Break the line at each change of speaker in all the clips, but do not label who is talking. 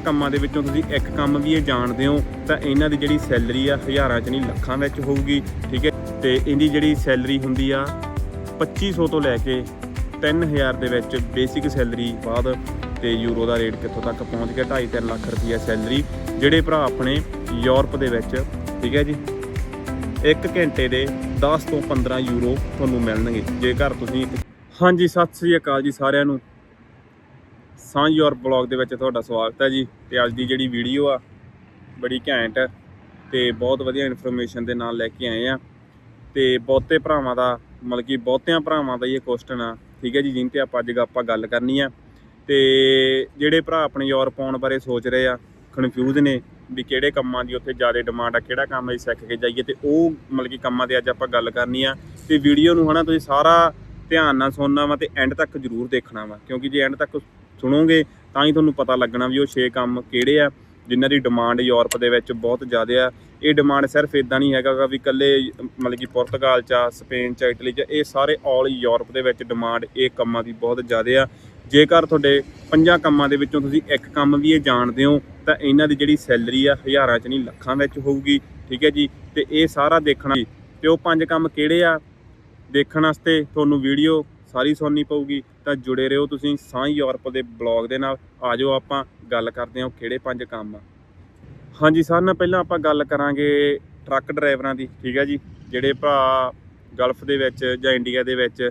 ਕੰਮਾਂ ਦੇ ਵਿੱਚੋਂ ਤੁਸੀਂ ਇੱਕ ਕੰਮ ਵੀ ਇਹ ਜਾਣਦੇ ਹੋ, ਤਾਂ ਇਹਨਾਂ ਦੀ ਜਿਹੜੀ ਸੈਲਰੀ ਆ ਹਜ਼ਾਰਾਂ 'ਚ ਨਹੀਂ, ਲੱਖਾਂ ਵਿੱਚ ਹੋਊਗੀ, ਠੀਕ ਹੈ? ਤੇ ਇਹਦੀ ਜਿਹੜੀ ਸੈਲਰੀ ਹੁੰਦੀ ਆ 2500 ਤੋਂ ਲੈ ਕੇ 3000 ਦੇ ਵਿੱਚ ਬੇਸਿਕ ਸੈਲਰੀ ਬਾਅਦ ਤੇ ਯੂਰੋ ਦਾ ਰੇਟ ਕਿੱਥੋਂ ਤੱਕ ਪਹੁੰਚ ਗਿਆ? 2.5 ਲੱਖ ਰੁਪਈਆ ਸੈਲਰੀ। ਜਿਹੜੇ ਭਰਾ ਆਪਣੇ ਯੂਰਪ ਦੇ ਵਿੱਚ, ਠੀਕ ਹੈ ਜੀ? ਇੱਕ ਘੰਟੇ ਦੇ 10 ਤੋਂ 15 ਯੂਰੋ ਤੁਹਾਨੂੰ ਮਿਲਣਗੇ, ਜੇਕਰ ਤੁਸੀਂ ਹਾਂਜੀ, ਸਤਿ ਸ੍ਰੀ ਅਕਾਲ ਜੀ ਸਾਰਿਆਂ ਨੂੰ। ਸਾਂਝ ਯੂਰਪ ਬਲੌਗ ਦੇ ਵਿੱਚ ਤੁਹਾਡਾ ਸਵਾਗਤ ਹੈ ਜੀ। ਤੇ ਅੱਜ ਦੀ ਜਿਹੜੀ ਵੀਡੀਓ ਆ, ਬੜੀ ਘੈਂਟ ਹੈ ਤੇ ਬਹੁਤ ਵਧੀਆ ਇਨਫੋਰਮੇਸ਼ਨ ਦੇ ਨਾਲ ਲੈ ਕੇ ਆਏ ਆ। ਤੇ ਬਹੁਤੇ ਭਰਾਵਾਂ ਦਾ, ਮਤਲਬ ਕਿ ਬਹੁਤਿਆਂ ਭਰਾਵਾਂ ਦਾ ਇਹ ਕੁਐਸਚਨ ਆ। ਠੀਕ ਹੈ ਜੀ ਜਿਨ ਤੇ ਆਪਾਂ ਅੱਜ ਆਪਾਂ ਗੱਲ ਕਰਨੀ ਆ। ਤੇ ਜਿਹੜੇ ਭਰਾ ਆਪਣੇ ਯੂਰਪ ਆਉਣ ਬਾਰੇ ਸੋਚ ਰਹੇ ਆ ਕਨਫਿਊਜ਼ ਨੇ ਵੀ ਕਿਹੜੇ ਕੰਮਾਂ ਦੀ ਉੱਥੇ ਜ਼ਿਆਦਾ ਡਿਮਾਂਡ ਆ, ਕਿਹੜਾ ਕੰਮ ਅਸੀਂ ਸਿੱਖ ਕੇ ਜਾਈਏ ਤੇ ਉਹ ਮਤਲਬ ਕਿ ਕੰਮਾਂ 'ਤੇ ਅੱਜ ਆਪਾਂ ਗੱਲ ਕਰਨੀ ਆ। ਤੇ ਵੀਡੀਓ ਨੂੰ ਹਨਾ ਤੁਸੀਂ ਸਾਰਾ ਧਿਆਨ ਨਾਲ ਸੁਣਨਾ ਵਾ ਤੇ ਐਂਡ ਤੱਕ ਜ਼ਰੂਰ ਦੇਖਣਾ ਵਾ, ਕਿਉਂਕਿ ਜੇ ਐਂਡ ਤੱਕ ਸੁਣੋਗੇ ਤਾਂ ਹੀ ਤੁਹਾਨੂੰ ਪਤਾ ਲੱਗਣਾ ਵੀ ਉਹ 6 ਕੰਮ ਕਿਹੜੇ ਆ ਜਿਨ੍ਹਾਂ ਦੀ ਡਿਮਾਂਡ ਯੂਰਪ ਦੇ ਵਿੱਚ ਬਹੁਤ ਜ਼ਿਆਦਾ ਆ। ਇਹ ਡਿਮਾਂਡ ਸਿਰਫ ਇਦਾਂ ਨਹੀਂ ਹੈਗਾ ਗਾ ਵੀ ਇਕੱਲੇ ਮਤਲਬ ਕਿ ਪੁਰਤਗਾਲ ਚ ਆ, ਸਪੇਨ ਚ ਇਟਲੀ ਚ ਇਹ ਸਾਰੇ ਆਲ ਯੂਰਪ ਦੇ ਵਿੱਚ ਡਿਮਾਂਡ ਇਹ ਕੰਮਾਂ ਦੀ ਬਹੁਤ ਜ਼ਿਆਦਾ ਆ। ਜੇਕਰ ਤੁਹਾਡੇ ਪੰਜਾਂ ਕੰਮਾਂ ਦੇ ਵਿੱਚੋਂ ਤੁਸੀਂ ਇੱਕ ਕੰਮ ਵੀ ਇਹ ਜਾਣਦੇ ਹੋ ਤਾਂ ਇਹਨਾਂ ਦੀ ਜਿਹੜੀ ਸੈਲਰੀ ਆ ਹਜ਼ਾਰਾਂ 'ਚ ਨਹੀਂ ਲੱਖਾਂ ਵਿੱਚ ਹੋਊਗੀ ਠੀਕ ਹੈ ਜੀ? ਤੇ ਇਹ ਸਾਰਾ ਦੇਖਣਾ ਤੇ ਉਹ ਪੰਜ ਕੰਮ ਕਿਹੜੇ ਆ? ਦੇਖਣ ਵਾਸਤੇ ਤੁਹਾਨੂੰ ਵੀਡੀਓ ਸਾਰੀ ਸੁਣਨੀ ਪਊਗੀ। ਤਾਂ ਜੁੜੇ ਰਹੋ ਤੁਸੀਂ ਸਾਂਝ ਯੂਰਪ ਦੇ ਬਲੌਗ ਦੇ ਨਾਲ। ਆ ਜਾਓ ਆਪਾਂ ਗੱਲ ਕਰਦੇ ਹਾਂ ਉਹ ਕਿਹੜੇ ਪੰਜ ਕੰਮ ਆ। ਹਾਂਜੀ ਸਾਰਿਆਂ ਨਾਲ ਪਹਿਲਾਂ ਆਪਾਂ ਗੱਲ ਕਰਾਂਗੇ ਟਰੱਕ ਡਰਾਈਵਰਾਂ ਦੀ, ਠੀਕ ਹੈ ਜੀ? ਜਿਹੜੇ ਭਰਾ ਗਲਫ ਦੇ ਵਿੱਚ ਜਾਂ ਇੰਡੀਆ ਦੇ ਵਿੱਚ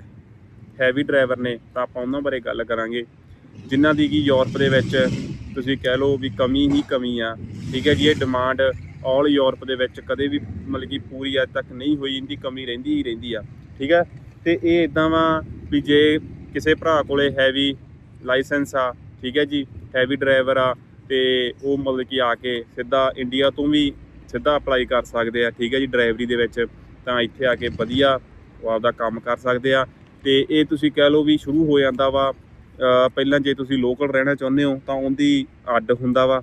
ਹੈਵੀ ਡਰਾਈਵਰ ਨੇ, ਤਾਂ ਆਪਾਂ ਉਹਨਾਂ ਬਾਰੇ ਗੱਲ ਕਰਾਂਗੇ। ਜਿਨ੍ਹਾਂ ਦੀ ਕੀ ਯੂਰਪ ਦੇ ਵਿੱਚ ਤੁਸੀਂ ਕਹਿ ਲਓ ਵੀ ਕਮੀ ਹੀ ਕਮੀ ਆ, ਠੀਕ ਹੈ ਜੀ? ਇਹ ਡਿਮਾਂਡ ਆਲ ਯੂਰਪ ਦੇ ਵਿੱਚ ਕਦੇ ਵੀ ਮਤਲਬ ਕਿ ਪੂਰੀ ਅੱਜ ਤੱਕ ਨਹੀਂ ਹੋਈ, ਇਹਦੀ ਕਮੀ ਰਹਿੰਦੀ ਹੀ ਰਹਿੰਦੀ ਆ, ਠੀਕ ਹੈ ਤੇ ਇਹ ਇਦਾਂ ਵਾ ਵੀ ਜੇ ਕਿਸੇ ਭਰਾ ਕੋਲੇ ਹੈਵੀ ਲਾਇਸੈਂਸ ਆ, ਠੀਕ ਹੈ ਜੀ ਹੈਵੀ ਡਰਾਈਵਰ ਆ, ਤੇ ਉਹ ਮਤਲਬ ਕਿ ਆ ਕੇ ਸਿੱਧਾ ਇੰਡੀਆ ਤੋਂ ਵੀ ਸਿੱਧਾ ਅਪਲਾਈ ਕਰ ਸਕਦੇ ਆ, ਠੀਕ ਹੈ ਜੀ ਡਰਾਈਵਰੀ ਦੇ ਵਿੱਚ, ਤਾਂ ਇੱਥੇ ਆ ਕੇ ਵਧੀਆ ਉਹ ਆਪਦਾ ਕੰਮ ਕਰ ਸਕਦੇ ਆ। ਤੇ ਇਹ ਤੁਸੀਂ ਕਹਿ ਲਓ ਵੀ ਸ਼ੁਰੂ ਹੋ ਜਾਂਦਾ ਵਾ ਪਹਿਲਾਂ ਜੇ ਤੁਸੀਂ ਲੋਕਲ ਰਹਿਣਾ ਚਾਹੁੰਦੇ ਹੋ, ਤਾਂ ਉਹਦੀ ਅੱਡ ਹੁੰਦਾ ਵਾ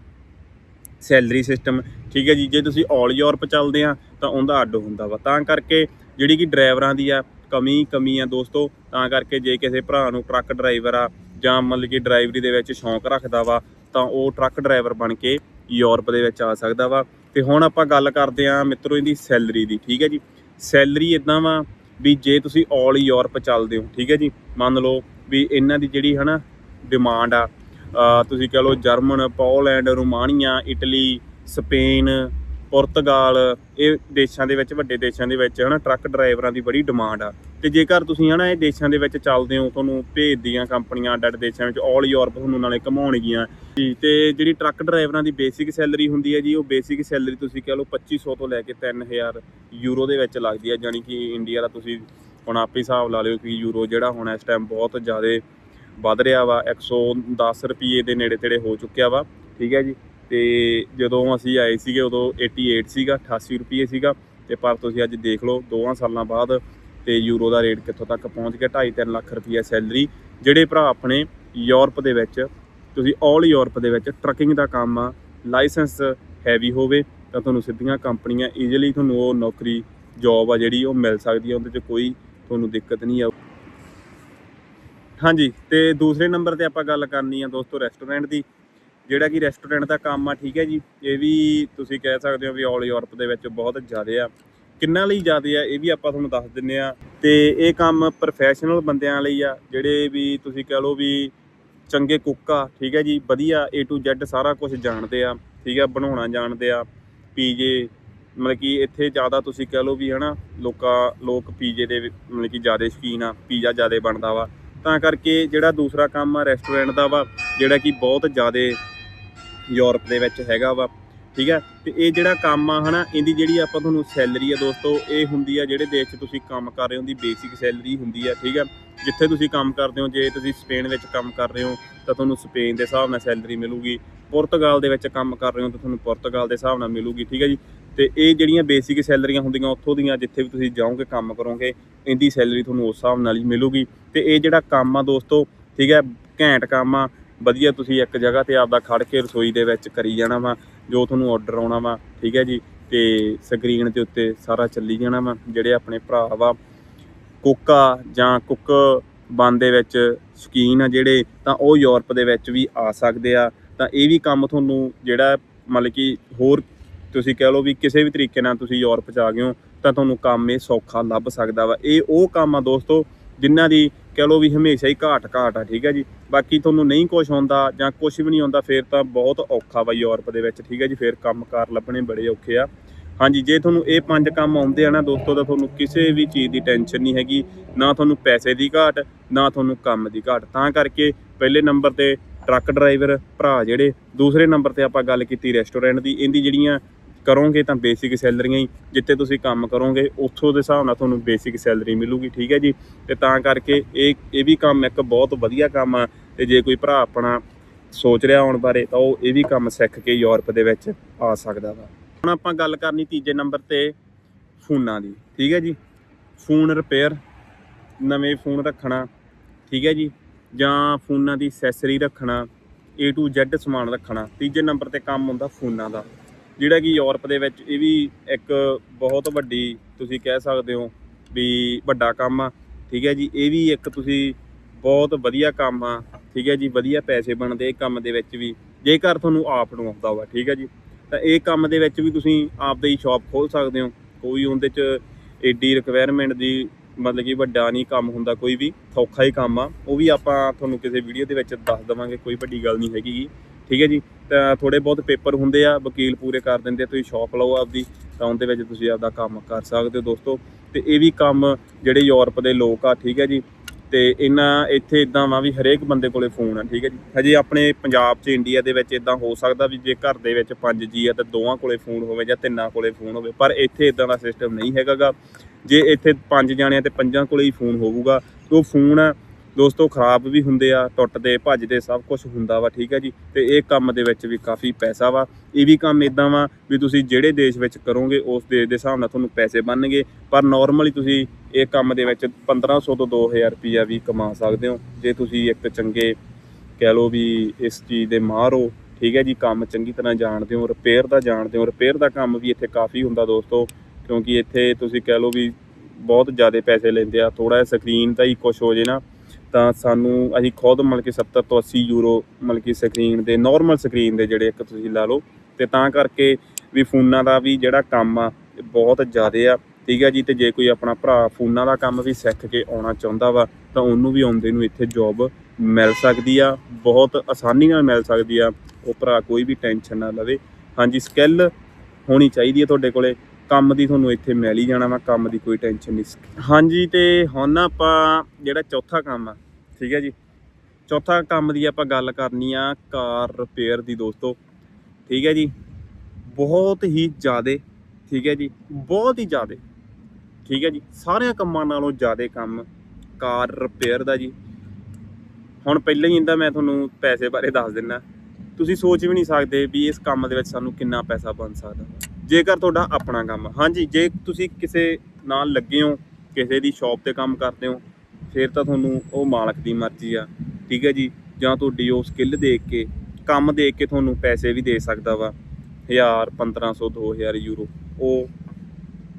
ਸੈਲਰੀ ਸਿਸਟਮ ਠੀਕ ਹੈ ਜੀ, ਜੇ ਤੁਸੀਂ ਆਲ ਯੂਰਪ ਚੱਲਦੇ ਆ, ਤਾਂ ਉਹਦਾ ਅੱਡ ਹੁੰਦਾ ਵਾ। ਤਾਂ ਕਰਕੇ ਜਿਹੜੀ ਕਿ ਡਰਾਈਵਰਾਂ ਦੀ ਆ ਕਮੀ ਕਮੀ ਆ ਦੋਸਤੋ, ਤਾਂ ਕਰਕੇ ਜੇ ਕਿਸੇ ਭਰਾ ਨੂੰ ਟਰੱਕ ਡਰਾਈਵਰ ਆ ਜਾਂ ਮਤਲਬ ਕਿ ਡਰਾਈਵਰੀ ਦੇ ਵਿੱਚ ਸ਼ੌਂਕ ਰੱਖਦਾ ਵਾ, ਤਾਂ ਉਹ ਟਰੱਕ ਡਰਾਈਵਰ ਬਣ ਕੇ ਯੂਰਪ ਦੇ ਵਿੱਚ ਆ ਸਕਦਾ ਵਾ। ਤੇ ਹੁਣ ਆਪਾਂ ਗੱਲ ਕਰਦੇ ਆ ਮਿੱਤਰੋ ਇਹਦੀ ਸੈਲਰੀ ਦੀ, ਠੀਕ ਹੈ ਜੀ? ਸੈਲਰੀ ਇਦਾਂ ਵਾ ਵੀ ਜੇ ਤੁਸੀਂ ਆਲ ਯੂਰਪ ਚੱਲਦੇ ਹੋ, ਠੀਕ ਹੈ ਜੀ? ਮੰਨ ਲਓ ਵੀ ਇਹਨਾਂ ਦੀ ਜਿਹੜੀ ਹਨਾ ਡਿਮਾਂਡ ਆ ਤੁਸੀਂ ਕਹ ਲਓ German, Poland, Romania, Italy, Spain ਪੁਰਤਗਾਲ, ਇਹ ਦੇਸ਼ਾਂ ਦੇ ਵਿੱਚ, ਵੱਡੇ ਦੇਸ਼ਾਂ ਦੇ ਵਿੱਚ, ਹਨਾ, ਟਰੱਕ ਡਰਾਈਵਰਾਂ ਦੀ ਬੜੀ ਡਿਮਾਂਡ ਆ। ਤੇ ਜੇਕਰ ਤੁਸੀਂ, ਹਨਾ, ਇਹ ਦੇਸ਼ਾਂ ਦੇ ਵਿੱਚ ਚੱਲਦੇ ਹੋ, ਤੁਹਾਨੂੰ ਭੇਜਦੀਆਂ ਕੰਪਨੀਆਂ ਅੱਡ ਅੱਡ ਦੇਸ਼ਾਂ ਵਿੱਚ ਆਲ ਯੂਰਪ ਤੁਹਾਨੂੰ ਨਾਲੇ ਘਮਾਉਣਗੀਆਂ। ਜੀ, ਤੇ ਜਿਹੜੀ ਟਰੱਕ ਡਰਾਈਵਰਾਂ ਦੀ ਬੇਸਿਕ ਸੈਲਰੀ ਹੁੰਦੀ ਹੈ ਜੀ, ਉਹ ਬੇਸਿਕ ਸੈਲਰੀ ਤੁਸੀਂ ਕਹ ਲਓ 2500 ਤੋਂ ਲੈ ਕੇ 3000 ਯੂਰੋ ਦੇ ਵਿੱਚ ਲੱਗਦੀ ਹੈ। ਯਾਨੀ ਕਿ ਇੰਡੀਆ ਦਾ ਤੁਸੀਂ ਹੁਣ ਆਪੇ ਹਿਸਾਬ ਲਾ ਲਿਓ ਕਿ ਯੂਰੋ ਜਿਹੜਾ ਹੁਣ ਇਸ ਟਾਈਮ ਬਹੁਤ ਜ਼ਿਆਦਾ ਵੱਧ ਰਿਹਾ ਵਾ। 110 ਰੁਪਏ ਦੇ ਨੇੜੇ ਤੇੜੇ ਹੋ ਚੁੱਕਿਆ ਵਾ। ਠੀਕ ਹੈ ਜੀ। ਤੇ ਜਦੋਂ ਅਸੀਂ ਆਏ ਸੀਗੇ, ਉਦੋਂ 88 ਸੀਗਾ 88 ਰੁਪਏ ਸੀਗਾ। ਤੇ ਪਰ ਤੁਸੀਂ ਅੱਜ ਦੇਖ ਲਓ ਦੋਵਾਂ ਸਾਲਾਂ ਬਾਅਦ ਤੇ ਯੂਰੋ ਦਾ ਰੇਟ ਕਿੱਥੋਂ ਤੱਕ ਪਹੁੰਚ ਗਿਆ? 2.5 ਲੱਖ ਰੁਪਏ ਸੈਲਰੀ ਜਿਹੜੇ ਭਰਾ ਆਪਣੇ ਯੂਰਪ ਦੇ ਵਿੱਚ, ਤੁਸੀਂ ਆਲ ਯੂਰਪ ਦੇ ਵਿੱਚ ਟਰੱਕਿੰਗ ਦਾ ਕੰਮ ਆ ਲਾਇਸੈਂਸ ਹੈਵੀ ਹੋਵੇ, ਤਾਂ ਤੁਹਾਨੂੰ ਸਿੱਧੀਆਂ ਕੰਪਨੀਆਂ ਈਜ਼ੀਲੀ ਤੁਹਾਨੂੰ ਉਹ ਨੌਕਰੀ ਜੌਬ ਆ ਜਿਹੜੀ ਉਹ ਮਿਲ ਸਕਦੀ ਹੈ ਉਹਦੇ 'ਚ ਕੋਈ ਤੁਹਾਨੂੰ ਦਿੱਕਤ ਨਹੀਂ ਆ। ਹਾਂਜੀ, ਤੇ ਦੂਸਰੇ ਨੰਬਰ ਤੇ ਆਪਾਂ ਗੱਲ ਕਰਨੀ ਆ ਦੋਸਤੋ ਰੈਸਟੋਰੈਂਟ ਦੀ। ਜਿਹੜਾ ਕਿ ਰੈਸਟੋਰੈਂਟ ਦਾ ਕੰਮ ਆ, ਠੀਕ ਹੈ ਜੀ? ਇਹ ਵੀ ਤੁਸੀਂ ਕਹਿ ਸਕਦੇ ਹੋ ਵੀ ਆਲ ਯੂਰਪ ਦੇ ਵਿੱਚ ਬਹੁਤ ਜ਼ਿਆਦਾ ਆ। ਕਿੰਨਾ ਲਈ ਜ਼ਿਆਦਾ ਆ, ਇਹ ਵੀ ਆਪਾਂ ਤੁਹਾਨੂੰ ਦੱਸ ਦਿੰਨੇ ਆ। ਤੇ ਇਹ ਕੰਮ ਪ੍ਰੋਫੈਸ਼ਨਲ ਬੰਦਿਆਂ ਲਈ ਆ, ਜਿਹੜੇ ਵੀ ਤੁਸੀਂ ਕਹ ਲਓ ਵੀ ਚੰਗੇ ਕੁੱਕ ਆ, ਠੀਕ ਹੈ ਜੀ? ਵਧੀਆ A to Z ਸਾਰਾ ਕੁਝ ਜਾਣਦੇ ਆ, ਠੀਕ ਆ ਬਣਾਉਣਾ ਜਾਣਦੇ ਆ ਪੀਜੇ ਮਤਲਬ ਕਿ ਇੱਥੇ ਜ਼ਿਆਦਾ ਤੁਸੀਂ ਕਹਿ ਲਓ ਵੀ ਹਨਾ, ਲੋਕਾਂ, ਲੋਕ ਪੀਜੇ ਦੇ ਮਤਲਬ ਕਿ ਜ਼ਿਆਦਾ ਸ਼ੌਕੀਨ ਆ, ਪੀਜ਼ਾ ਜ਼ਿਆਦਾ ਬਣਦਾ ਵਾ। ਤਾਂ ਕਰਕੇ ਜਿਹੜਾ ਦੂਸਰਾ ਕੰਮ ਆ ਰੈਸਟੋਰੈਂਟ ਦਾ ਵਾ, ਜਿਹੜਾ ਕਿ ਬਹੁਤ ਜ਼ਿਆਦਾ ਯੂਰਪ ਦੇ ਵਿੱਚ ਹੈਗਾ ਵਾ, ਠੀਕ ਹੈ? ਤੇ ਇਹ ਜਿਹੜਾ ਕੰਮ ਆ, ਹਨਾ, ਇਹਦੀ ਜਿਹੜੀ ਆਪਾਂ ਤੁਹਾਨੂੰ ਸੈਲਰੀ ਆ ਦੋਸਤੋ, ਇਹ ਹੁੰਦੀ ਆ ਜਿਹੜੇ ਦੇਸ਼ 'ਚ ਤੁਸੀਂ ਕੰਮ ਕਰ ਰਹੇ ਹੋ ਦੀ ਬੇਸਿਕ ਸੈਲਰੀ ਹੁੰਦੀ ਆ, ਠੀਕ ਆ ਜਿੱਥੇ ਤੁਸੀਂ ਕੰਮ ਕਰਦੇ ਹੋ, ਜੇ ਤੁਸੀਂ ਸਪੇਨ ਵਿੱਚ ਕੰਮ ਕਰ ਰਹੇ ਹੋ, ਤਾਂ ਤੁਹਾਨੂੰ ਸਪੇਨ ਦੇ ਹਿਸਾਬ ਨਾਲ ਸੈਲਰੀ ਮਿਲੂਗੀ। ਪੁਰਤਗਾਲ ਦੇ ਵਿੱਚ ਕੰਮ ਕਰ ਰਹੇ ਹੋ, ਤਾਂ ਤੁਹਾਨੂੰ ਪੁਰਤਗਾਲ ਦੇ ਹਿਸਾਬ ਨਾਲ ਮਿਲੂਗੀ, ਠੀਕ ਹੈ ਜੀ? ਤੇ ਇਹ ਜਿਹੜੀਆਂ ਬੇਸਿਕ ਸੈਲਰੀਆਂ ਹੁੰਦੀਆਂ ਉੱਥੋਂ ਦੀਆਂ, ਜਿੱਥੇ ਵੀ ਤੁਸੀਂ ਜਾਓਗੇ, ਕੰਮ ਕਰੋਗੇ, ਇਹਦੀ ਸੈਲਰੀ ਤੁਹਾਨੂੰ ਉਸ ਹਿਸਾਬ ਨਾਲ ਹੀ ਮਿਲੂਗੀ। ਤੇ ਇਹ ਜਿਹੜਾ ਕੰਮ ਆ ਦੋਸਤੋ, ਠੀਕ ਹੈ? ਘੈਂਟ ਕੰਮ ਆ ਵਧੀਆ ਤੁਸੀਂ ਇੱਕ ਜਗ੍ਹਾ ਤੇ ਆਪਦਾ ਖੜ ਕੇ ਰਸੋਈ ਦੇ ਵਿੱਚ ਕਰੀ ਜਾਣਾ ਵਾ, ਜੋ ਤੁਹਾਨੂੰ ਆਰਡਰ ਆਉਣਾ ਵਾ, ਠੀਕ ਹੈ ਜੀ? ਤੇ ਸਕਰੀਨ ਦੇ ਉੱਤੇ ਸਾਰਾ ਚੱਲੀ ਜਾਣਾ ਵਾ, ਜਿਹੜੇ ਆਪਣੇ ਭਰਾ ਵਾ। ਕੁੱਕ ਆ ਜਾਂ ਕੁੱਕ ਬਣ ਦੇ ਵਿੱਚ ਸ਼ਕੀਨ ਆ ਜਿਹੜੇ, ਤਾਂ ਉਹ ਯੂਰਪ ਦੇ ਵਿੱਚ ਵੀ ਆ ਸਕਦੇ ਆ। ਤਾਂ ਇਹ ਵੀ ਕੰਮ ਤੁਹਾਨੂੰ ਜਿਹੜਾ, ਮਤਲਬ ਕਿ ਹੋਰ ਤੁਸੀਂ ਕਹਿ ਲਓ ਵੀ ਕਿਸੇ ਵੀ ਤਰੀਕੇ ਨਾਲ ਤੁਸੀਂ ਯੂਰਪ ਚ ਆ ਗਏ ਹੋ, ਤਾਂ ਤੁਹਾਨੂੰ ਕੰਮ ਇਹ ਸੌਖਾ ਲੱਭ ਸਕਦਾ ਵਾ। ਇਹ ਉਹ ਕੰਮ ਆ ਦੋਸਤੋ, ਜਿਨ੍ਹਾਂ ਦੀ ਕਹਿ ਲਓ ਵੀ ਹਮੇਸ਼ਾ ਹੀ ਘਾਟ ਘਾਟ ਆ, ਠੀਕ ਹੈ ਜੀ। ਬਾਕੀ ਤੁਹਾਨੂੰ ਨਹੀਂ ਕੁਝ ਆਉਂਦਾ ਜਾਂ ਕੁਝ ਵੀ ਨਹੀਂ ਆਉਂਦਾ, ਫਿਰ ਤਾਂ ਬਹੁਤ ਔਖਾ ਵਾ ਯੂਰਪ ਦੇ ਵਿੱਚ, ਠੀਕ ਹੈ ਜੀ। ਫਿਰ ਕੰਮਕਾਰ ਲੱਭਣੇ ਬੜੇ ਔਖੇ ਆ। ਹਾਂਜੀ, ਜੇ ਤੁਹਾਨੂੰ ਇਹ ਪੰਜ ਕੰਮ ਆਉਂਦੇ ਆ ਨਾ ਦੋਸਤੋ, ਤਾਂ ਤੁਹਾਨੂੰ ਕਿਸੇ ਵੀ ਚੀਜ਼ ਦੀ ਟੈਨਸ਼ਨ ਨਹੀਂ ਹੈਗੀ। ਨਾ ਤੁਹਾਨੂੰ ਪੈਸੇ ਦੀ ਘਾਟ, ਨਾ ਤੁਹਾਨੂੰ ਕੰਮ ਦੀ ਘਾਟ। ਤਾਂ ਕਰਕੇ ਪਹਿਲੇ ਨੰਬਰ ਤੇ ਟਰੱਕ ਡਰਾਈਵਰ ਭਰਾ ਜਿਹੜੇ, ਦੂਸਰੇ ਨੰਬਰ ਤੇ ਆਪਾਂ ਗੱਲ ਕੀਤੀ ਰੈਸਟੋਰੈਂਟ ਦੀ, ਇਹਦੀ ਜਿਹੜੀਆਂ ਕਰੋਗੇ ਤਾਂ ਬੇਸਿਕ ਸੈਲਰੀਆਂ ਹੀ, ਜਿੱਥੇ ਤੁਸੀਂ ਕੰਮ ਕਰੋਗੇ, ਉੱਥੋਂ ਦੇ ਹਿਸਾਬ ਨਾਲ ਤੁਹਾਨੂੰ ਬੇਸਿਕ ਸੈਲਰੀ ਮਿਲੂਗੀ, ਠੀਕ ਹੈ ਜੀ? ਤੇ ਤਾਂ ਕਰਕੇ ਇਹ ਇਹ ਵੀ ਕੰਮ ਇੱਕ ਬਹੁਤ ਵਧੀਆ ਕੰਮ ਆ, ਤੇ ਜੇ ਕੋਈ ਭਰਾ ਆਪਣਾ ਸੋਚ ਰਿਹਾ ਆਉਣ ਬਾਰੇ, ਤਾਂ ਉਹ ਇਹ ਵੀ ਕੰਮ ਸਿੱਖ ਕੇ ਯੂਰਪ ਦੇ ਵਿੱਚ ਆ ਸਕਦਾ ਵਾ। ਹੁਣ ਆਪਾਂ ਗੱਲ ਕਰਨੀ ਤੀਜੇ ਨੰਬਰ ਤੇ ਫੋਨਾਂ ਦੀ, ਠੀਕ ਹੈ ਜੀ? ਫੋਨ ਰਿਪੇਅਰ ਨਵੇਂ ਫੋਨ ਰੱਖਣਾ, ਠੀਕ ਹੈ ਜੀ? ਜਾਂ ਫੋਨਾਂ ਦੀ ਐਕਸੈਸਰੀ ਰੱਖਣਾ, A to Z ਸਮਾਨ ਰੱਖਣਾ, ਤੀਜੇ ਨੰਬਰ ਤੇ ਕੰਮ ਹੁੰਦਾ ਫੋਨਾਂ ਦਾ। ਜਿਹੜਾ ਕਿ ਯੂਰਪ ਦੇ ਵਿੱਚ ਇਹ ਵੀ ਇੱਕ ਬਹੁਤ ਵੱਡੀ ਤੁਸੀਂ ਕਹਿ ਸਕਦੇ ਹੋ ਵੀ ਵੱਡਾ ਕੰਮ ਆ, ਠੀਕ ਹੈ ਜੀ, ਇਹ ਵੀ ਇੱਕ ਤੁਸੀਂ ਬਹੁਤ ਵਧੀਆ ਕੰਮ ਆ, ਠੀਕ ਹੈ ਜੀ, ਵਧੀਆ ਪੈਸੇ ਬਣਦੇ ਇਹ ਕੰਮ ਦੇ ਵਿੱਚ ਵੀ, ਜੇਕਰ ਤੁਹਾਨੂੰ ਆਪ ਨੂੰ ਆਉਂਦਾ ਵਾ, ਠੀਕ ਹੈ ਜੀ, ਤਾਂ ਇਹ ਕੰਮ ਦੇ ਵਿੱਚ ਵੀ ਤੁਸੀਂ ਆਪਦੇ ਹੀ ਸ਼ਾਪ ਖੋਲ ਸਕਦੇ ਹੋ, ਕੋਈ ਉਹਦੇ ਚ ਏਡੀ ਰਿਕੁਆਇਰਮੈਂਟ ਦੀ ਮਤਲਬ ਕਿ ਵੱਡਾ ਨਹੀਂ ਕੰਮ ਹੁੰਦਾ, ਕੋਈ ਵੀ ਸੌਖਾ ਹੀ ਕੰਮ ਆ, ਉਹ ਵੀ ਆਪਾਂ ਤੁਹਾਨੂੰ ਕਿਸੇ ਵੀਡੀਓ ਦੇ ਵਿੱਚ ਦੱਸ ਦਵਾਂਗੇ, ਕੋਈ ਵੱਡੀ ਗੱਲ ਨਹੀਂ ਹੈਗੀ ਠੀਕ ਹੈ ਜੀ ਤਾਂ ਥੋੜੇ ਬਹੁਤ ਪੇਪਰ ਹੁੰਦੇ ਆ ਵਕੀਲ ਪੂਰੇ ਕਰ ਦਿੰਦੇ ਆ, ਤੁਸੀਂ ਸ਼ਾਪ ਲਓ ਆਪਦੀ ਤਾਂ ਉਹਦੇ ਵਿੱਚ ਤੁਸੀਂ ਆਪਦਾ ਕੰਮ ਕਰ ਸਕਦੇ ਹੋ ਦੋਸਤੋ। ਤੇ ਇਹ ਵੀ ਕੰਮ ਜਿਹੜੇ ਯੂਰਪ ਦੇ ਲੋਕ ਆ ਠੀਕ ਹੈ ਜੀ ਤੇ ਇਹਨਾਂ ਇੱਥੇ ਇਦਾਂ ਵਾ ਵੀ ਹਰੇਕ ਬੰਦੇ ਕੋਲੇ ਫੋਨ ਆ ਠੀਕ ਹੈ ਜੀ। ਹਜੇ ਆਪਣੇ ਪੰਜਾਬ 'ਚ ਇੰਡੀਆ ਦੇ ਵਿੱਚ ਇਦਾਂ ਹੋ ਸਕਦਾ ਵੀ ਜੇ ਘਰ ਦੇ ਵਿੱਚ ਪੰਜ ਜੀ ਆ ਤਾਂ ਦੋਵਾਂ ਕੋਲੇ ਫੋਨ ਹੋਵੇ ਜਾਂ ਤਿੰਨਾਂ ਕੋਲੇ ਫੋਨ ਹੋਵੇ ਪਰ ਇੱਥੇ ਇਦਾਂ ਦਾ ਸਿਸਟਮ ਨਹੀਂ ਹੈਗਾਗਾ ਜੇ ਇੱਥੇ ਪੰਜ ਜਾਣੇ ਆ ਤੇ ਪੰਜਾਂ ਕੋਲੇ ਹੀ ਫੋਨ ਹੋਊਗਾ ਤੇ ਉਹ ਫੋਨ ਦੋਸਤੋ ਖਰਾਬ ਵੀ ਹੁੰਦੇ ਆ, ਟੁੱਟਦੇ, ਭੱਜਦੇ, ਸਭ ਕੁਝ ਹੁੰਦਾ ਵਾ, ਠੀਕ ਹੈ ਜੀ। ਤੇ ਇਹ ਕੰਮ ਦੇ ਵਿੱਚ ਵੀ ਕਾਫੀ ਪੈਸਾ ਵਾ। ਇਹ ਵੀ ਕੰਮ ਇਦਾਂ ਵਾ ਵੀ ਤੁਸੀਂ ਜਿਹੜੇ ਦੇਸ਼ ਵਿੱਚ ਕਰੋਗੇ, ਉਸ ਦੇਸ਼ ਦੇ ਹਿਸਾਬ ਨਾਲ ਤੁਹਾਨੂੰ ਪੈਸੇ ਬਣਨਗੇ। ਪਰ ਨਾਰਮਲੀ ਤੁਸੀਂ ਇਹ ਕੰਮ ਦੇ ਵਿੱਚ 1500 ਤੋਂ 2000 ਰੁਪਈਆ ਵੀ ਕਮਾ ਸਕਦੇ ਹੋ। ਜੇ ਤੁਸੀਂ ਇੱਕ ਚੰਗੇ ਕਹਿ ਲਓ ਵੀ ਇਸ ਚੀਜ਼ ਦੇ ਮਾਹਰ ਹੋ, ਠੀਕ ਹੈ ਜੀ, ਕੰਮ ਚੰਗੀ ਤਰ੍ਹਾਂ ਜਾਣਦੇ ਹੋ ਰਿਪੇਅਰ ਦਾ ਜਾਣਦੇ ਹੋ। ਰਿਪੇਅਰ ਦਾ ਕੰਮ ਵੀ ਇੱਥੇ ਕਾਫੀ ਹੁੰਦਾ ਦੋਸਤੋ, ਕਿਉਂਕਿ ਇੱਥੇ ਤੁਸੀਂ ਕਹਿ ਲਓ ਵੀ ਬਹੁਤ ਜ਼ਿਆਦਾ ਪੈਸੇ ਲੈਂਦੇ ਆ। ਥੋੜਾ ਜਿਹਾ ਸਕਰੀਨ ਦਾ ਹੀ ਕੁਝ ਹੋ ਜੇ ਨਾ। ਤਾਂ ਸਾਨੂੰ ਅਸੀਂ ਖੁਦ ਮਤਲਬ ਕਿ 70 ਤੋਂ 80 ਯੂਰੋ ਮਤਲਬ ਕਿ ਸਕਰੀਨ ਦੇ ਨਾਰਮਲ ਸਕਰੀਨ ਦੇ ਜਿਹੜੇ ਇੱਕ ਤੁਸੀਂ ਲਾ ਲਓ। ਤੇ ਤਾਂ ਕਰਕੇ ਵੀ ਫੋਨਾਂ ਦਾ ਵੀ ਜਿਹੜਾ ਕੰਮ ਆ ਬਹੁਤ ਜ਼ਿਆਦਾ ਆ। ਠੀਕ ਹੈ ਜੀ, ਤੇ ਜੇ ਕੋਈ ਆਪਣਾ ਭਰਾ ਫੋਨਾਂ ਦਾ ਕੰਮ ਵੀ ਸਿੱਖ ਕੇ ਆਉਣਾ ਚਾਹੁੰਦਾ ਵਾ, ਤਾਂ ਉਹਨੂੰ ਵੀ ਆਉਂਦੇ ਨੂੰ ਇੱਥੇ ਜੌਬ ਮਿਲ ਸਕਦੀ ਆ। ਬਹੁਤ ਆਸਾਨੀ ਨਾਲ ਮਿਲ ਸਕਦੀ ਆ। ਉਹ ਭਰਾ ਕੋਈ ਵੀ ਟੈਨਸ਼ਨ ਨਾ ਲਵੇ। ਹਾਂਜੀ ਸਕਿੱਲ ਹੋਣੀ ਚਾਹੀਦੀ ਹੈ ਤੁਹਾਡੇ ਕੋਲੇ। ਕੰਮ ਦੀ ਤੁਹਾਨੂੰ ਇੱਥੇ ਮਿਲ ਹੀ ਜਾਣਾ ਵਾ, ਕੰਮ ਦੀ ਕੋਈ ਟੈਨਸ਼ਨ ਨਹੀਂ। ਹਾਂਜੀ, ਤੇ ਹੁਣ ਨਾ ਆਪਾਂ ਜਿਹੜਾ ਚੌਥਾ ਕੰਮ ਆ, ਠੀਕ ਹੈ ਜੀ? ਚੌਥਾ ਕੰਮ ਦੀ ਆਪਾਂ ਗੱਲ ਕਰਨੀ ਆ ਕਾਰ ਰਿਪੇਅਰ ਦੀ ਦੋਸਤੋ, ਠੀਕ ਹੈ ਜੀ? ਬਹੁਤ ਹੀ ਜ਼ਿਆਦੇ, ਠੀਕ ਹੈ ਜੀ? ਬਹੁਤ ਹੀ ਜ਼ਿਆਦੇ, ਠੀਕ ਹੈ ਜੀ? ਸਾਰਿਆਂ ਕੰਮਾਂ ਨਾਲੋਂ ਜ਼ਿਆਦੇ ਕੰਮ ਕਾਰ ਰਿਪੇਅਰ ਦਾ ਜੀ। ਹੁਣ ਪਹਿਲਾਂ ਹੀ ਇਹਦਾ ਮੈਂ ਤੁਹਾਨੂੰ ਪੈਸੇ ਬਾਰੇ ਦੱਸ ਦਿੰਦਾ ਤੁਸੀਂ ਸੋਚ ਵੀ ਨਹੀਂ ਸਕਦੇ ਵੀ ਇਸ ਕੰਮ ਦੇ ਵਿੱਚ ਸਾਨੂੰ ਕਿੰਨਾ ਪੈਸਾ ਬਣ ਸਕਦਾ। ਜੇਕਰ ਤੁਹਾਡਾ ਆਪਣਾ ਕੰਮ ਹਾਂਜੀ, ਜੇ ਤੁਸੀਂ ਕਿਸੇ ਨਾਲ ਲੱਗੇ ਹੋ, ਕਿਸੇ ਦੀ ਸ਼ਾਪ ਤੇ ਕੰਮ ਕਰਦੇ ਹੋ, ਫਿਰ ਤਾਂ ਤੁਹਾਨੂੰ ਉਹ ਮਾਲਕ ਦੀ ਮਰਜ਼ੀ ਆ, ਠੀਕ ਹੈ ਜੀ? ਜਾਂ ਤੁਹਾਡੀ ਉਹ ਸਕਿੱਲ ਦੇਖ ਕੇ, ਕੰਮ ਦੇਖ ਕੇ ਤੁਹਾਨੂੰ ਪੈਸੇ ਵੀ ਦੇ ਸਕਦਾ ਵਾ 1000 1500 2000 ਯੂਰੋ। ਉਹ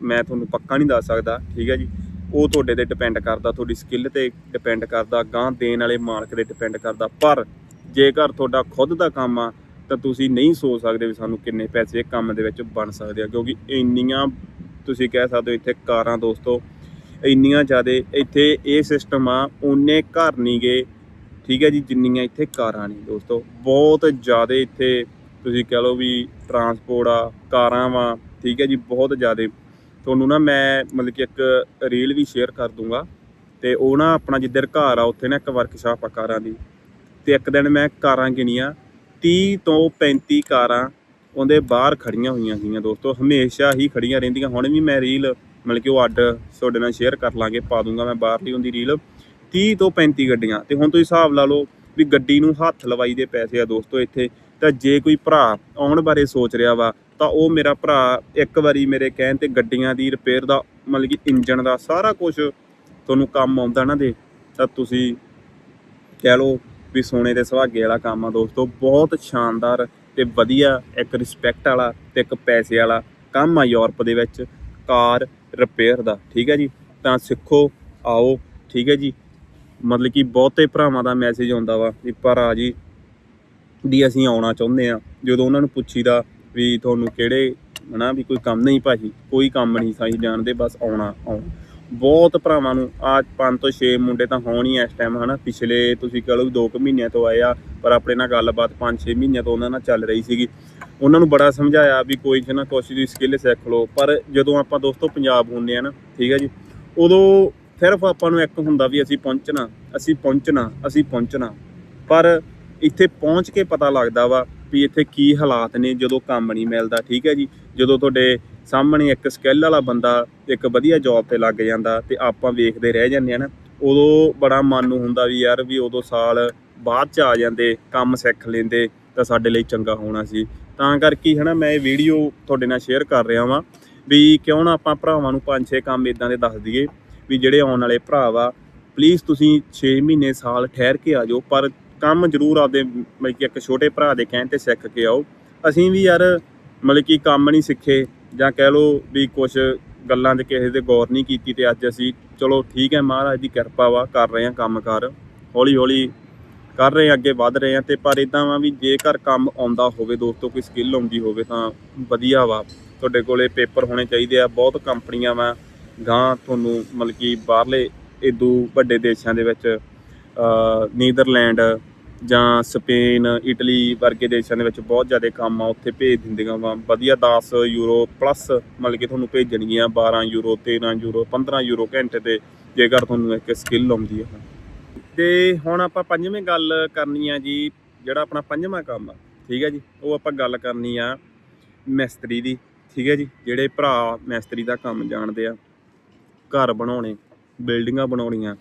ਮੈਂ ਤੁਹਾਨੂੰ ਪੱਕਾ ਨਹੀਂ ਦੱਸ ਸਕਦਾ, ਠੀਕ ਹੈ ਜੀ? ਉਹ ਤੁਹਾਡੇ ਤੇ ਡਿਪੈਂਡ ਕਰਦਾ, ਤੁਹਾਡੀ ਸਕਿੱਲ ਤੇ ਡਿਪੈਂਡ ਕਰਦਾ ਗਾਂ ਦੇਣ ਵਾਲੇ ਮਾਲਕ ਤੇ ਡਿਪੈਂਡ ਕਰਦਾ। ਪਰ ਜੇਕਰ ਤੁਹਾਡਾ ਖੁਦ ਦਾ ਕੰਮ ਆ ਤਾਂ ਤੁਸੀਂ ਨਹੀਂ ਸੋਚ ਸਕਦੇ ਵੀ ਸਾਨੂੰ ਕਿੰਨੇ ਪੈਸੇ ਕੰਮ ਦੇ ਵਿੱਚ ਬਣ ਸਕਦੇ ਆ, ਕਿਉਂਕਿ ਇੰਨੀਆਂ ਤੁਸੀਂ ਕਹਿ ਸਕਦੇ ਹੋ ਇੱਥੇ ਕਾਰਾਂ ਦੋਸਤੋ, ਇੰਨੀਆਂ ਜ਼ਿਆਦਾ ਇੱਥੇ ਇਹ ਸਿਸਟਮ ਆ ਉਹਨੇ ਘਰ ਨਹੀਂ ਗਏ ਠੀਕ ਹੈ ਜੀ, ਜਿੰਨੀਆਂ ਇੱਥੇ ਕਾਰਾਂ ਨੇ ਦੋਸਤੋ। ਬਹੁਤ ਜ਼ਿਆਦਾ ਇੱਥੇ ਤੁਸੀਂ ਕਹਿ ਲਓ ਵੀ ਟਰਾਂਸਪੋਰਟ ਆ, ਕਾਰਾਂ ਵਾ, ਠੀਕ ਹੈ ਜੀ, ਬਹੁਤ ਜ਼ਿਆਦਾ। ਤੁਹਾਨੂੰ ਨਾ ਮੈਂ ਮਤਲਬ ਕਿ ਇੱਕ ਰੀਲ ਵੀ ਸ਼ੇਅਰ ਕਰ ਦੂੰਗਾ ਤੇ ਉਹ ਨਾ ਆਪਣਾ ਜਿੱਧਰ ਘਰ ਆ, ਉੱਥੇ ਨਾ ਇੱਕ ਵਰਕਸ਼ਾਪ ਆ ਕਾਰਾਂ ਦੀ। ਤੇ ਇੱਕ ਦਿਨ ਮੈਂ ਕਾਰਾਂ ਗਿਣੀਆਂ 30 ਤੋਂ 35 ਕਾਰਾਂ ਉਹਦੇ ਬਾਹਰ ਖੜੀਆਂ ਹੋਈਆਂ ਸੀਗੀਆਂ ਦੋਸਤੋ। ਹਮੇਸ਼ਾ ਹੀ ਖੜੀਆਂ ਰਹਿੰਦੀਆਂ। ਹੁਣ ਵੀ ਮੈਂ ਰੀਲ ਮਤਲਬ ਕਿ ਉਹ ਅੱਡ ਤੁਹਾਡੇ ਨਾਲ ਸ਼ੇਅਰ ਕਰ ਲਾਂਗੇ, ਪਾ ਦੂੰਗਾ ਮੈਂ ਬਾਹਰਲੀ ਉਹਦੀ ਰੀਲ 30 ਤੋਂ 35 ਗੱਡੀਆਂ। ਤੇ ਹੁਣ ਤੁਸੀਂ ਹਿਸਾਬ ਲਾ ਲਓ ਵੀ ਗੱਡੀ ਨੂੰ ਹੱਥ ਲਵਾਈ ਦੇ ਪੈਸੇ ਆ ਦੋਸਤੋ ਇੱਥੇ। ਤਾਂ ਜੇ ਕੋਈ ਭਰਾ ਆਉਣ ਬਾਰੇ ਸੋਚ ਰਿਹਾ ਵਾ, ਤਾਂ ਉਹ ਮੇਰਾ ਭਰਾ ਇੱਕ ਵਾਰੀ ਮੇਰੇ ਕਹਿਣ ਤੇ ਗੱਡੀਆਂ ਦੀ ਰਿਪੇਅਰ ਦਾ, ਮਤਲਬ ਕਿ ਇੰਜਣ ਦਾ ਸਾਰਾ ਕੁਝ ਤੁਹਾਨੂੰ ਕੰਮ ਆਉਂਦਾ ਨਾ ਦੇ, ਤਾਂ ਤੁਸੀਂ ਕਹਿ ਲਓ ਵੀ ਸੋਨੇ ਦੇ ਸੁਹਾਗੇ ਵਾਲਾ ਕੰਮ ਆ ਦੋਸਤੋ, ਬਹੁਤ ਸ਼ਾਨਦਾਰ ਤੇ ਵਧੀਆ ਇੱਕ ਰਿਸਪੈਕਟ ਵਾਲਾ ਤੇ ਇੱਕ ਪੈਸੇ ਵਾਲਾ ਕੰਮ ਆ ਯੂਰਪ ਦੇ ਵਿੱਚ ਕਾਰ ਰਿਪੇਅਰ ਦਾ, ਠੀਕ ਹੈ ਜੀ? ਤਾਂ ਸਿੱਖੋ, ਆਓ, ਠੀਕ ਹੈ ਜੀ? ਮਤਲਬ ਕਿ ਬਹੁਤੇ ਭਰਾਵਾਂ ਦਾ ਮੈਸੇਜ ਆਉਂਦਾ ਵਾ ਵੀ ਭਰਾ ਜੀ, ਵੀ ਅਸੀਂ ਆਉਣਾ ਚਾਹੁੰਦੇ ਆ ਜਦੋਂ ਉਹਨਾਂ ਨੂੰ ਪੁੱਛੀਦਾ ਵੀ ਤੁਹਾਨੂੰ ਕਿਹੜੇ ਹਨਾ ਵੀ ਕੋਈ ਕੰਮ ਨਹੀਂ ਭਾਜੀ, ਕੋਈ ਕੰਮ ਨਹੀਂ, ਸਾਈ ਜਾਣਦੇ ਬਸ ਆਉਣਾ ਆਉਣਾ। ਬਹੁਤ ਭਰਾਵਾਂ ਨੂੰ ਆ ਪੰਜ ਤੋਂ 6 ਮੁੰਡੇ ਤਾਂ ਹੋਣ ਹੀ ਇਸ ਟਾਈਮ ਹਨਾ? ਪਿਛਲੇ ਤੁਸੀਂ ਕਹ ਲਓ 2 ਕੁ ਮਹੀਨਿਆਂ ਤੋਂ ਆਏ ਆ, ਪਰ ਆਪਣੇ ਨਾਲ ਗੱਲਬਾਤ 5-6 ਮਹੀਨਿਆਂ ਤੋਂ ਉਹਨਾਂ ਨਾਲ ਚੱਲ ਰਹੀ ਸੀਗੀ। ਉਹਨਾਂ ਨੂੰ ਬੜਾ ਸਮਝਾਇਆ ਵੀ ਕੋਈ ਨਾ ਕੁਛ ਦੀ ਸਕਿੱਲ ਸਿੱਖ ਲਓ। ਪਰ ਜਦੋਂ ਆਪਾਂ ਦੋਸਤੋ ਪੰਜਾਬ ਹੁੰਦੇ ਆ ਨਾ, ਠੀਕ ਹੈ ਜੀ, ਉਦੋਂ ਸਿਰਫ ਆਪਾਂ ਨੂੰ ਇੱਕ ਹੁੰਦਾ ਵੀ ਅਸੀਂ ਪਹੁੰਚਣਾ ਅਸੀਂ ਪਹੁੰਚਣਾ ਅਸੀਂ ਪਹੁੰਚਣਾ। ਪਰ ਇੱਥੇ ਪਹੁੰਚ ਕੇ ਪਤਾ ਲੱਗਦਾ ਵਾ ਵੀ ਇੱਥੇ ਕੀ ਹਾਲਾਤ ਨੇ, ਜਦੋਂ ਕੰਮ ਨਹੀਂ ਮਿਲਦਾ, ਠੀਕ ਹੈ ਜੀ। ਜਦੋਂ ਤੁਹਾਡੇ ਸਾਹਮਣੇ ਇੱਕ ਸਕਿੱਲ ਵਾਲਾ ਬੰਦਾ ਇੱਕ ਵਧੀਆ ਜੌਬ ਤੇ ਲੱਗ ਜਾਂਦਾ ਤੇ ਆਪਾਂ ਵੇਖਦੇ ਰਹਿ ਜਾਂਦੇ ਆ ਨਾ। ਉਦੋਂ ਬੜਾ ਮਨ ਨੂੰ ਹੁੰਦਾ ਵੀ ਯਾਰ ਵੀ ਉਦੋਂ ਸਾਲ ਬਾਅਦ ਚ ਆ ਜਾਂਦੇ, ਕੰਮ ਸਿੱਖ ਲੈਂਦੇ ਤਾਂ ਸਾਡੇ ਲਈ ਚੰਗਾ ਹੋਣਾ ਸੀ। ਤਾਂ ਕਰਕੇ ਹਨਾ ਮੈਂ ਇਹ ਵੀਡੀਓ ਤੁਹਾਡੇ ਨਾਲ ਸ਼ੇਅਰ ਕਰ ਰਿਹਾ ਵਾਂ ਵੀ ਕਿਉਂ ਨਾ ਆਪਾਂ ਭਰਾਵਾਂ ਨੂੰ ਪੰਜ ਛੇ ਕੰਮ ਇਦਾਂ ਦੇ ਦੱਸ ਦਈਏ ਵੀ ਜਿਹੜੇ ਆਉਣ ਵਾਲੇ ਭਰਾ ਵਾ ਪਲੀਜ਼ ਤੁਸੀਂ 6 ਮਹੀਨੇ ਸਾਲ ਠਹਿਰ ਕੇ ਆ ਜਾਓ, ਪਰ ਕੰਮ ਜ਼ਰੂਰ ਆਪਦੇ ਮਤਲਬ ਕਿ ਇੱਕ ਛੋਟੇ ਭਰਾ ਦੇ ਕਹਿਣ ਤੇ ਸਿੱਖ ਕੇ ਆਓ। ਅਸੀਂ ਵੀ ਯਾਰ ਮਤਲਬ ਕਿ ਕੰਮ ਨਹੀਂ ਸਿੱਖੇ ਜਾਂ ਕਹਿ ਲਓ ਵੀ ਕੁਝ ਗੱਲਾਂ 'ਚ ਕਿਸੇ ਦੇ ਗੌਰ ਨਹੀਂ ਕੀਤੀ ਤੇ ਅੱਜ ਅਸੀਂ, ਚਲੋ ਠੀਕ ਹੈ ਮਹਾਰਾਜ ਦੀ ਕਿਰਪਾ ਵਾ, ਕਰ ਰਹੇ ਹਾਂ ਕੰਮਕਾਰ, ਹੌਲੀ ਹੌਲੀ ਕਰ ਰਹੇ ਹਾਂ, ਅੱਗੇ ਵੱਧ ਰਹੇ ਹਾਂ ਤੇ ਪਰ ਇਦਾਂ ਵਾ ਵੀ ਜੇਕਰ ਕੰਮ ਆਉਂਦਾ ਹੋਵੇ, ਦੋਸਤੋ ਕੋਈ ਸਕਿੱਲ ਆਉਂਦੀ ਹੋਵੇ ਤਾਂ ਵਧੀਆ ਵਾ। ਤੁਹਾਡੇ ਕੋਲੇ ਪੇਪਰ ਹੋਣੇ ਚਾਹੀਦੇ ਆ, ਬਹੁਤ ਕੰਪਨੀਆਂ ਵਾ ਗਾਂ ਤੁਹਾਨੂੰ ਮਤਲਬ ਕਿ ਬਾਹਰਲੇ ਇਦੂ ਵੱਡੇ ਦੇਸ਼ਾਂ ਦੇ ਵਿੱਚ ਨੀਦਰਲੈਂਡ ਜਾਂ ਸਪੇਨ, ਇਟਲੀ ਵਰਗੇ ਦੇਸ਼ਾਂ ਦੇ ਵਿੱਚ ਬਹੁਤ ਜ਼ਿਆਦਾ ਕੰਮ ਆ, ਉੱਥੇ ਭੇਜ ਦਿੰਦੀਆਂ ਵਾ ਵਧੀਆ 10 ਯੂਰੋ ਪਲੱਸ ਮਤਲਬ ਕਿ ਤੁਹਾਨੂੰ ਭੇਜਣਗੀਆਂ 12 ਯੂਰੋ 13 ਯੂਰੋ 15 ਯੂਰੋ ਘੰਟੇ ਤੇ ਜੇਕਰ ਤੁਹਾਨੂੰ ਇੱਕ ਸਕਿੱਲ ਆਉਂਦੀ ਹੈ ਤੇ ਹੁਣ ਆਪਾਂ ਪੰਜਵੇਂ ਗੱਲ ਕਰਨੀ ਆ ਜੀ, ਜਿਹੜਾ ਆਪਣਾ ਪੰਜਵਾਂ ਕੰਮ ਆ, ਠੀਕ ਹੈ ਜੀ? ਉਹ ਆਪਾਂ ਗੱਲ ਕਰਨੀ ਆ ਮਿਸਤਰੀ ਦੀ, ਠੀਕ ਹੈ ਜੀ? ਜਿਹੜੇ ਭਰਾ ਮਿਸਤਰੀ ਦਾ ਕੰਮ ਜਾਣਦੇ ਆ, ਘਰ ਬਣਾਉਣੇ ਬਿਲਡਿੰਗਾਂ ਬਣਾਉਣੀਆਂ,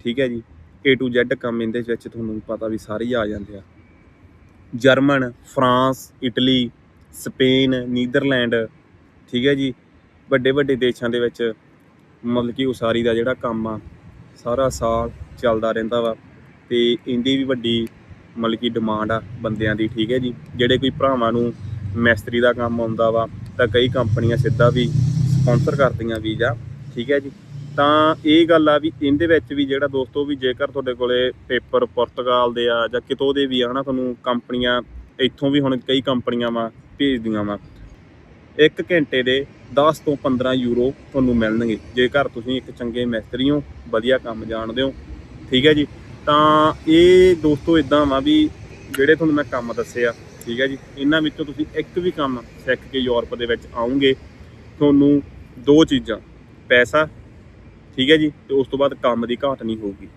ਠੀਕ ਹੈ ਜੀ? A to Z ਕੰਮ ਇਹਦੇ ਵਿੱਚ ਤੁਹਾਨੂੰ ਪਤਾ ਵੀ ਸਾਰੇ ਹੀ ਆ ਜਾਂਦੇ ਆ। German, France, Italy, Spain, Netherland, ਠੀਕ ਹੈ ਜੀ। ਵੱਡੇ ਵੱਡੇ ਦੇਸ਼ਾਂ ਦੇ ਵਿੱਚ ਮਤਲਬ ਕਿ ਉਸਾਰੀ ਦਾ ਜਿਹੜਾ ਕੰਮ ਆ, ਸਾਰਾ ਸਾਲ ਚੱਲਦਾ ਰਹਿੰਦਾ ਵਾ ਤੇ ਇਹਦੀ ਵੀ ਵੱਡੀ ਮਤਲਬ ਕਿ ਡਿਮਾਂਡ ਆ ਬੰਦਿਆਂ ਦੀ, ਠੀਕ ਹੈ ਜੀ। ਜਿਹੜੇ ਕੋਈ ਭਰਾਵਾਂ ਨੂੰ ਮਿਸਤਰੀ ਦਾ ਕੰਮ ਆਉਂਦਾ ਵਾ ਤਾਂ ਕਈ ਕੰਪਨੀਆਂ ਸਿੱਧਾ ਵੀ ਸਪਾਂਸਰ ਕਰਦੀਆਂ ਵੀਜ਼ਾ, ਠੀਕ ਹੈ ਜੀ। ਤਾਂ ਇਹ ਗੱਲ ਆ ਵੀ ਇਹਦੇ ਵਿੱਚ ਵੀ ਜਿਹੜਾ ਦੋਸਤੋ ਵੀ ਜੇਕਰ ਤੁਹਾਡੇ ਕੋਲੇ ਪੇਪਰ ਪੁਰਤਗਾਲ ਦੇ ਆ ਜਾਂ ਕਿਤੋਂ ਦੇ ਵੀ ਆ ਹਨਾ, ਤੁਹਾਨੂੰ ਕੰਪਨੀਆਂ ਇੱਥੋਂ ਵੀ ਹੁਣ ਕਈ ਕੰਪਨੀਆਂ ਵਾ ਭੇਜਦੀਆਂ ਵਾ, ਇੱਕ ਘੰਟੇ ਦੇ 10 ਤੋਂ 15 ਯੂਰੋ ਤੁਹਾਨੂੰ ਮਿਲਣਗੇ। ਜੇਕਰ ਤੁਸੀਂ ਇੱਕ ਚੰਗੇ ਮਿਸਤਰੀ ਹੋ, ਵਧੀਆ ਕੰਮ ਜਾਣਦੇ ਹੋ, ਠੀਕ ਹੈ ਜੀ? ਤਾਂ ਇਹ ਦੋਸਤੋ ਇਦਾਂ ਵਾ ਵੀ ਜਿਹੜੇ ਤੁਹਾਨੂੰ ਮੈਂ ਕੰਮ ਦੱਸਿਆ, ਠੀਕ ਹੈ ਜੀ? ਇਹਨਾਂ ਵਿੱਚੋਂ ਤੁਸੀਂ ਇੱਕ ਵੀ ਕੰਮ ਸਿੱਖ ਕੇ ਯੂਰਪ ਦੇ ਵਿੱਚ ਆਉਂਗੇ, ਤੁਹਾਨੂੰ ਦੋ ਚੀਜ਼ਾਂ, ਪੈਸਾ ਠੀਕ ਹੈ ਜੀ, ਤੇ ਉਸ ਤੋਂ ਬਾਅਦ ਕੰਮ ਦੀ ਘਾਟ ਨਹੀਂ ਹੋਊਗੀ।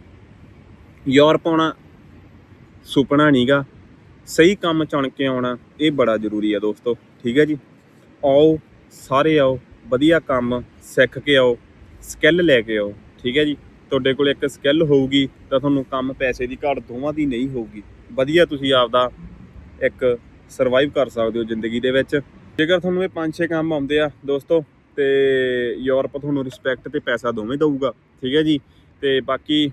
ਯੂਰਪ ਆਉਣਾ ਸੁਪਨਾ ਨਹੀਂਗਾ। ਸਹੀ ਕੰਮ ਚੁਣ ਕੇ ਆਉਣਾ, ਇਹ ਬੜਾ ਜ਼ਰੂਰੀ ਆ ਦੋਸਤੋ, ਠੀਕ ਹੈ ਜੀ। ਆਓ, ਸਾਰੇ ਆਓ, ਵਧੀਆ ਕੰਮ ਸਿੱਖ ਕੇ ਆਓ ਸਕਿੱਲ ਲੈ ਕੇ ਆਓ, ਠੀਕ ਹੈ ਜੀ। ਤੁਹਾਡੇ ਕੋਲ ਇੱਕ ਸਕਿੱਲ ਹੋਊਗੀ, ਤਾਂ ਤੁਹਾਨੂੰ ਕੰਮ ਪੈਸੇ ਦੀ ਘਾਟ ਦੋਵਾਂ ਦੀ ਨਹੀਂ ਹੋਊਗੀ। ਵਧੀਆ ਤੁਸੀਂ ਆਪਦਾ ਇੱਕ ਸਰਵਾਈਵ ਕਰ ਸਕਦੇ ਹੋ ਜ਼ਿੰਦਗੀ ਦੇ ਵਿੱਚ। ਜੇਕਰ ਤੁਹਾਨੂੰ ਇਹ ਪੰਜ ਛੇ ਕੰਮ ਆਉਂਦੇ ਆ ਦੋਸਤੋ ਤੇ ਯੂਰਪ ਤੁਹਾਨੂੰ ਰਿਸਪੈਕਟ ਤੇ ਪੈਸਾ ਦੋਵੇਂ ਦਊਗਾ, ਠੀਕ ਹੈ ਜੀ? ਤੇ ਬਾਕੀ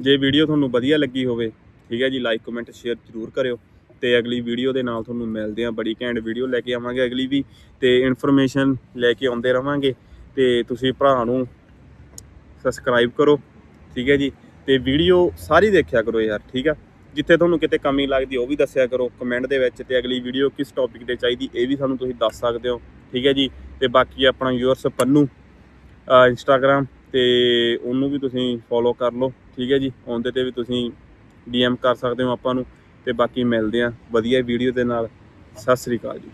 ਜੇ ਵੀਡੀਓ ਤੁਹਾਨੂੰ ਵਧੀਆ ਲੱਗੀ ਹੋਵੇ, ਠੀਕ ਹੈ ਜੀ ਲਾਈਕ ਕਮੈਂਟ ਸ਼ੇਅਰ ਜ਼ਰੂਰ ਕਰਿਓ। ਤੇ ਅਗਲੀ ਵੀਡੀਓ ਦੇ ਨਾਲ ਤੁਹਾਨੂੰ ਮਿਲਦੇ ਆ ਬੜੀ ਘੈਂਟ ਵੀਡੀਓ ਲੈ ਕੇ ਆਵਾਂਗੇ ਅਗਲੀ ਵੀ। ਤੇ ਇਨਫੋਰਮੇਸ਼ਨ ਲੈ ਕੇ ਆਉਂਦੇ ਰਵਾਂਗੇ। ਤੇ ਤੁਸੀਂ ਭਰਾ ਨੂੰ ਸਬਸਕ੍ਰਾਈਬ ਕਰੋ, ਠੀਕ ਹੈ ਜੀ? ਤੇ ਵੀਡੀਓ ਸਾਰੀ ਦੇਖਿਆ ਕਰੋ ਯਾਰ, ਠੀਕ ਆ? ਜਿੱਥੇ ਤੁਹਾਨੂੰ ਕਿਤੇ ਕਮੀ ਲੱਗਦੀ, ਉਹ ਵੀ ਦੱਸਿਆ ਕਰੋ। ਕਮੈਂਟ ਦੇ ਵਿੱਚ ਤੇ ਅਗਲੀ ਵੀਡੀਓ ਕਿਸ ਟੌਪਿਕ ਤੇ ਚਾਹੀਦੀ, ਇਹ ਵੀ ਸਾਨੂੰ ਤੁਸੀਂ ਦੱਸ ਸਕਦੇ ਹੋ। ਠੀਕ ਹੈ ਜੀ? ਤੇ ਬਾਕੀ ਆਪਣਾ ਯੂਅਰਸ ਪੰਨੂ ਇੰਸਟਾਗ੍ਰam ਤੇ ਉਹਨੂੰ ਵੀ ਤੁਸੀਂ ਫੋਲੋ ਕਰ ਲਓ, ਠੀਕ ਹੈ ਜੀ? ਉਹਦੇ ਤੇ ਵੀ ਤੁਸੀਂ ਡੀਐਮ ਕਰ ਸਕਦੇ ਹੋ ਆਪਾਂ ਨੂੰ, ਤੇ ਬਾਕੀ ਮਿਲਦੇ ਆ ਵਧੀਆ ਵੀਡੀਓ ਦੇ ਨਾਲ। ਸਤਿ ਸ੍ਰੀ ਅਕਾਲ ਜੀ।